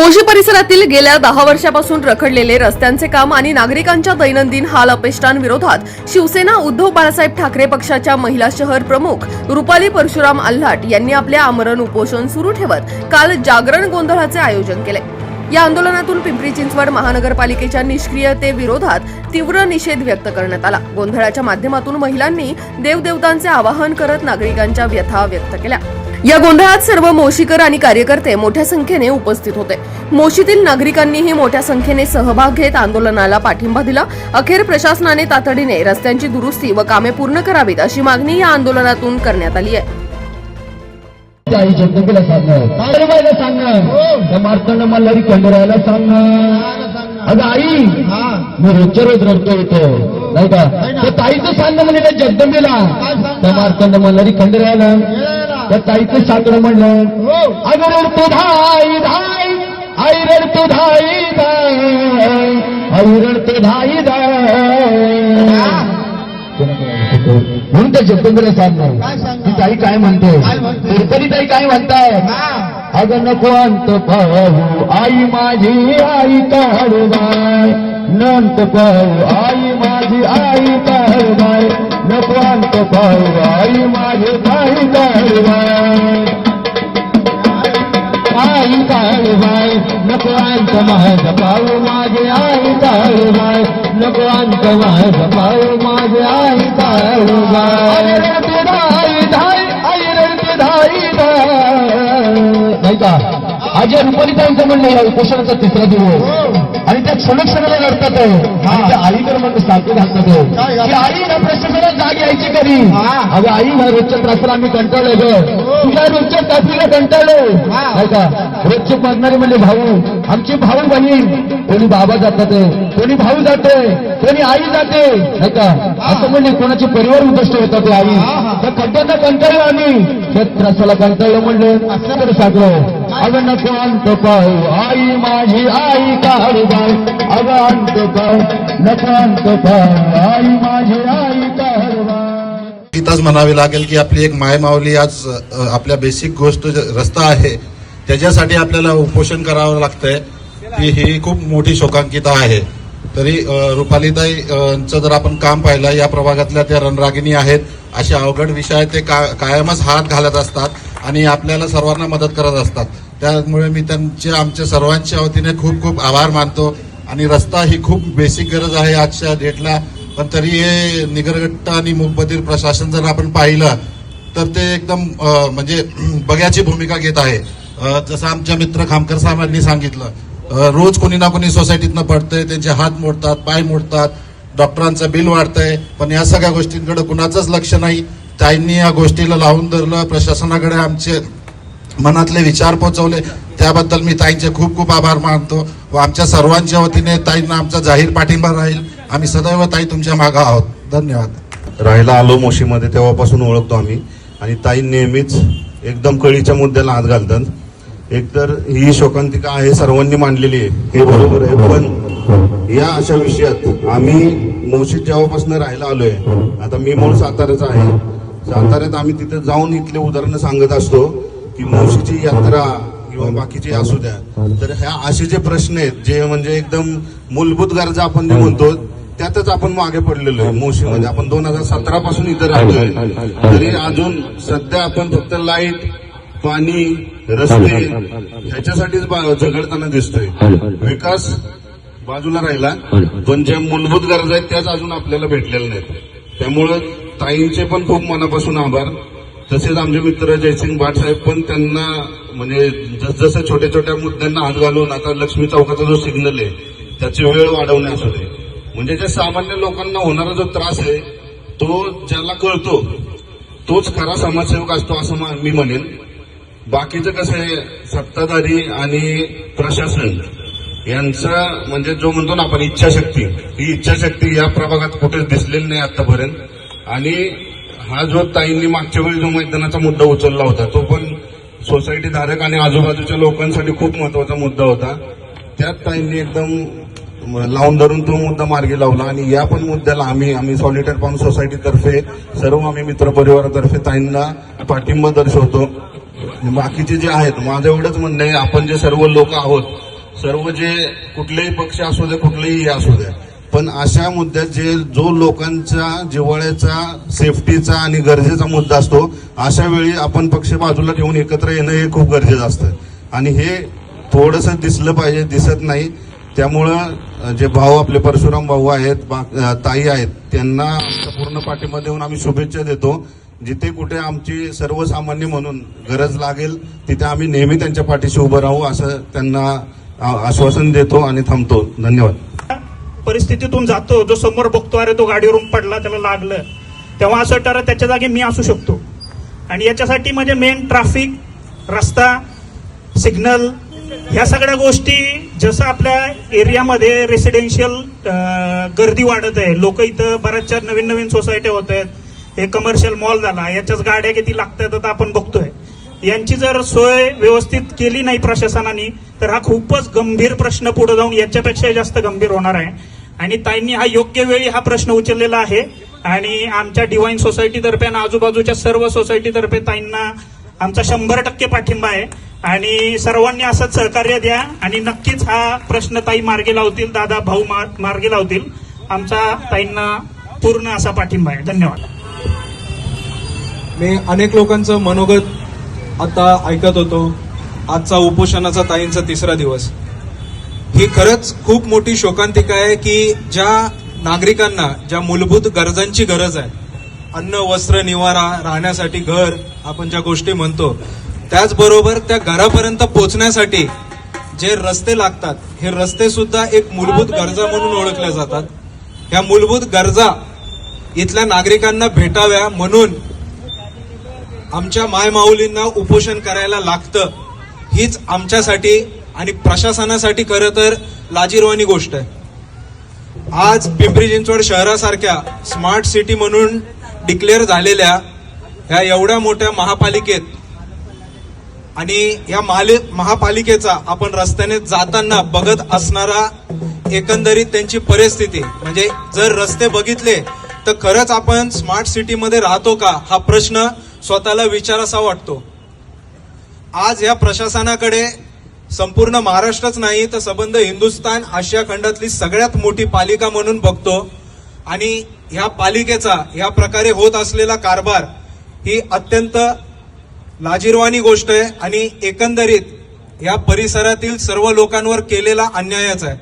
मोशी परिसरातील गेल्या दहा वर्षापासून रखडलेले रस्त्यांचे काम आणि नागरिकांच्या दैनंदिन हाल अपेष्टांविरोधात शिवसेना उद्धव बाळासाहेब ठाकरे पक्षाच्या महिला शहर प्रमुख रुपाली परशुराम आल्हाट यांनी आपले आमरण उपोषण सुरू ठेवत काल जागरण गोंधळाचे आयोजन केले. या आंदोलनातून पिंपरी चिंचवड महानगरपालिकेच्या निष्क्रियतेविरोधात तीव्र निषेध व्यक्त करण्यात आला. गोंधळाच्या माध्यमातून महिलांनी देवदेवतांचे आवाहन करत नागरिकांच्या व्यथा व्यक्त केल्या. या गोंधळात सर्व मोशीकर आणि कार्यकर्ते मोठ्या संख्येने उपस्थित होते. मोशीतील नागरिकांनीही मोठ्या संख्येने सहभाग घेत आंदोलनाला पाठिंबा दिला. अखेर प्रशासनाने तातडीने रस्त्यांची दुरुस्ती व कामे पूर्ण करावीत अशी मागणी या आंदोलनातून करण्यात आली आहे. आई जगदंबेला मार्तंड मल्हारी खंडरायाला अगं आई मी रोजच्या रोज रडतो येतो नाही का? ताईचं सांगणं म्हणजे त्या जगदंबेला. त्या मार्तंड मल्हारी खंडरायाला. त्या ताईचं सांगणं म्हणलं अगं रडतो धाई धाई आई रडतो धाई धाई आई रडतो धाई धाई म्हणून त्या जगदंबेला सांगणार. ती ताई काय म्हणते? तरी ताई काय म्हणताय? अगं नको अंत पाहू आई माझी आई काळबाय नंत पाहू आई माझी आई काळबाय नको अंत आई माझे भाई काळबाय आई काळबाय नको माझ पाहू माझे आई काळबाय नको माझ पाहू माझे आई काळबाय धाई धाई आई रडते धाई नाही का? आज या रुपालिकांचं म्हणणं या उपोषणाचा तिसरा दिवस. त्या क्षण क्षणाला लढतात आहे त्या आईकडे म्हणून सारखे घालतात आहे आई या प्रशासनात जाग यायची कधी? अगं आई ह्या रोजच्या त्रासाला आम्ही कंटाळलोय ग. तुझ्या रोजच्या ट्रॅफिकला कंटाळलो का? रोजचे मागणारे म्हणले भाऊ. आमचे भाऊ बहीण. कोणी बाबा जातात कोणी भाऊ जाते. कोणी आई जाते. नाही का? असं म्हणजे कोणाचे परिवार उद्दिष्ट होतात ते आई. त्या खड्ड्यांना कंटाळलो आम्ही. त्या त्रासाला कंटाळलो म्हणलं. असं. तरी सागलो अगं नको अंत पाहू आई माझी आई काळबाई अगं अंत पाहू नको अंत पाहू आई माझी आई काळबाई गीताच म्हणावी लागेल की आपली एक मायमावली आज अ, आपल्या बेसिक गोष्ट ज- रस्ता आहे त्याच्यासाठी आपल्याला उपोषण करावं लागतंय. ती ही खूप मोठी शोकांकिता आहे. तरी अ, रुपालीताई अ, जर आपण काम पाहिलं या प्रभागातल्या त्या रणरागिणी आहेत असे अवघड विषय ते का कायमच हात घालत असतात. आणि आपल्याला सर्वांना मदत करत असतात. त्यामुळे मी त्यांचे आमच्या सर्वांच्या वतीने खूप खूप आभार मानतो. आणि रस्ता ही खूप बेसिक गरज आहे आजच्या डेटला. पण तरी हे निगरगट्ट आणि मुखबधीर प्रशासन जर आपण पाहिलं तर ते एकदम म्हणजे बघ्याची भूमिका घेत आहे. जसं आमच्या मित्र खामकर साहेबांनी सांगितलं रोज कोणी ना कोणी सोसायटीतनं पडतंय त्यांचे हात मोडतात पाय मोडतात डॉक्टरांचं बिल वाढतंय पण या सगळ्या गोष्टींकडे कुणाचंच लक्ष नाही. त्यांनी या गोष्टीला लावून धरलं प्रशासनाकडे आमचे मनातले विचार पोचवले. त्याबद्दल मी ताईंचे खूप खूप आभार मानतो व आमच्या सर्वांच्या वतीने ताईंना आमचा जाहीर पाठिंबा राहील. आम्ही सदैव ताई तुमच्या मागं आहोत. धन्यवाद. राहायला आलो मोशीमध्ये तेव्हापासून ओळखतो आम्ही. आणि ताई नेहमीच एकदम कळीच्या मुद्द्याला हात घालतात. एकतर ही शोकांतिका आहे सर्वांनी मांडलेली आहे. हे बरोबर आहे. पण या अशा विषयात आम्ही मोशीत जेव्हापासून राहायला आलोय आता मी मूळ साताऱ्याचा आहे. साताऱ्यात आम्ही तिथे जाऊन इथले उदाहरणं सांगत असतो की मोशीची यात्रा किंवा बाकीचे असू द्या. तर ह्या असे जे प्रश्न आहेत जे म्हणजे एकदम मूलभूत गरजा आपण जे म्हणतो त्यातच आपण मागे पडलेलो आहे मोशीमध्ये आपण दोन हजार सतरा पासून इथं राहतोय. तरी अजून सध्या आपण फक्त लाइट पाणी रस्ते ह्याच्यासाठीच झगडताना दिसतोय. विकास बाजूला राहिला पण ज्या मूलभूत गरजा आहेत त्याच अजून आपल्याला भेटलेल्या नाहीत. त्यामुळं ताईंचे पण खूप मनापासून आभार. तसेच आमचे मित्र जयसिंग भाट साहेब पण त्यांना म्हणजे जसजसं छोट्या छोट्या मुद्द्यांना हात घालून आता लक्ष्मी चौकाचा जो सिग्नल आहे त्याची वेळ वाढवणे असू दे म्हणजे ज्या सामान्य लोकांना होणारा जो त्रास आहे तो ज्याला कळतो तोच खरा समाजसेवक असतो असं मी म्हणेन. बाकीचं कसं आहे सत्ताधारी आणि प्रशासन यांचा म्हणजे जो म्हणतो ना आपण इच्छाशक्ती ही इच्छाशक्ती या प्रभागात कुठेच दिसलेली नाही आतापर्यंत. आणि हा जो ताईंनी मागच्या वेळी जो मैदानाचा मुद्दा उचलला होता तो पण सोसायटी धारक आणि आजूबाजूच्या लोकांसाठी खूप महत्त्वाचा मुद्दा होता. त्यात ताईंनी एकदम लावून धरून तो मुद्दा मार्गी लावला आणि या पण मुद्द्याला आम्ही आम्ही सॉलिटर पाऊन सोसायटीतर्फे सर्व आम्ही मित्रपरिवारातर्फे ताईंना पाठिंबा दर्शवतो. बाकीचे जे आहेत माझं एवढंच म्हणणं आहे आपण जे सर्व लोक आहोत सर्व जे कुठलेही पक्ष असू दे कुठलेही हे असू द्या पण अशा मुद्द्याचे जे जो लोकांच्या जिव्हाळ्याचा सेफ्टीचा आणि गरजेचा मुद्दा असतो अशा वेळी आपण पक्ष बाजूला ठेवून एकत्र येणं हे खूप गरजेचं असतं. आणि हे थोडंसं दिसलं पाहिजे दिसत नाही. त्यामुळं जे भाऊ आपले परशुराम भाऊ आहेत बा- ताई आहेत त्यांना आमच्या पूर्ण पाठिंबा देऊन आम्ही शुभेच्छा देतो. जिथे कुठे आमची सर्वसामान्य म्हणून गरज लागेल तिथे आम्ही नेहमी त्यांच्या पाठीशी उभं राहू असं त्यांना आश्वासन देतो आणि थांबतो. धन्यवाद. परिस्थितीतून जातो जो समोर बघतो अरे तो गाडीवरून पडला त्याला लागलं. तेव्हा असं वाटतं त्याच्या जागी मी असू शकतो. आणि याच्यासाठी म्हणजे मेन ट्रॅफिक रस्ता सिग्नल ह्या सगळ्या गोष्टी जसं आपल्या एरियामध्ये रेसिडेन्शियल गर्दी वाढत आहे. लोक इथं बऱ्याचशा नवीन नवीन सोसायट्या होत आहेत. हे कमर्शियल मॉल झाला याच्याच गाड्या किती लागतात आता आपण बघतोय. यांची जर सोय व्यवस्थित केली नाही प्रशासनाने तर हा खूपच गंभीर प्रश्न पुढे जाऊन याच्यापेक्षा जास्त गंभीर होणार आहे. आणि ताईंनी हा योग्य वेळी हा प्रश्न उचललेला आहे. आणि आमच्या डिवाईन सोसायटीतर्फे आणि आजूबाजूच्या सर्व सोसायटीतर्फे ताईंना आमचा शंभर टक्के पाठिंबा आहे. आणि सर्वांनी असंच सहकार्य द्या. आणि नक्कीच हा प्रश्न ताई मार्गी लावतील दादा भाऊ मार्गी लावतील. आमचा ताईंना पूर्ण असा पाठिंबा आहे. धन्यवाद. मी अनेक लोकांचं मनोगत आता ऐकत होतो आजचा उपोषणाचा ताईंचा तिसरा दिवस. ही खरंच खूप मोठी शोकांतिका आहे की ज्या नागरिकांना ज्या मूलभूत गरजांची गरज आहे अन्न वस्त्र निवारा राहण्यासाठी घर आपण ज्या गोष्टी म्हणतो त्याचबरोबर त्या घरापर्यंत पोहोचण्यासाठी जे रस्ते लागतात हे रस्ते सुद्धा एक मूलभूत गरजा म्हणून ओळखल्या जातात. ह्या मूलभूत गरजा इथल्या नागरिकांना भेटाव्या म्हणून आमच्या मायमाऊलींना उपोषण करायला लागतं हीच आमच्यासाठी आणि प्रशासनासाठी खरं तर लाजीरवाणी गोष्ट आहे. आज पिंपरी चिंचवड शहरासारख्या स्मार्ट सिटी म्हणून डिक्लेअर झालेल्या ह्या एवढ्या मोठ्या महापालिकेत आणि या माले महापालिकेचा आपण रस्त्याने जाताना बघत असणारा एकंदरीत त्यांची परिस्थिती म्हणजे जर रस्ते बघितले तर खरंच आपण स्मार्ट सिटीमध्ये राहतो का? हा प्रश्न स्वतःला विचारासा वाटतो. आज या प्रशासनाकडे संपूर्ण महाराष्ट्रच नाही तर संबंध हिंदुस्थान आशिया खंडातली सगळ्यात मोठी पालिका म्हणून बघतो. आणि ह्या पालिकेचा ह्या प्रकारे होत असलेला कारभार ही अत्यंत लाजीरवाणी गोष्ट आहे आणि एकंदरीत या परिसरातील सर्व लोकांवर केलेला अन्यायच आहे.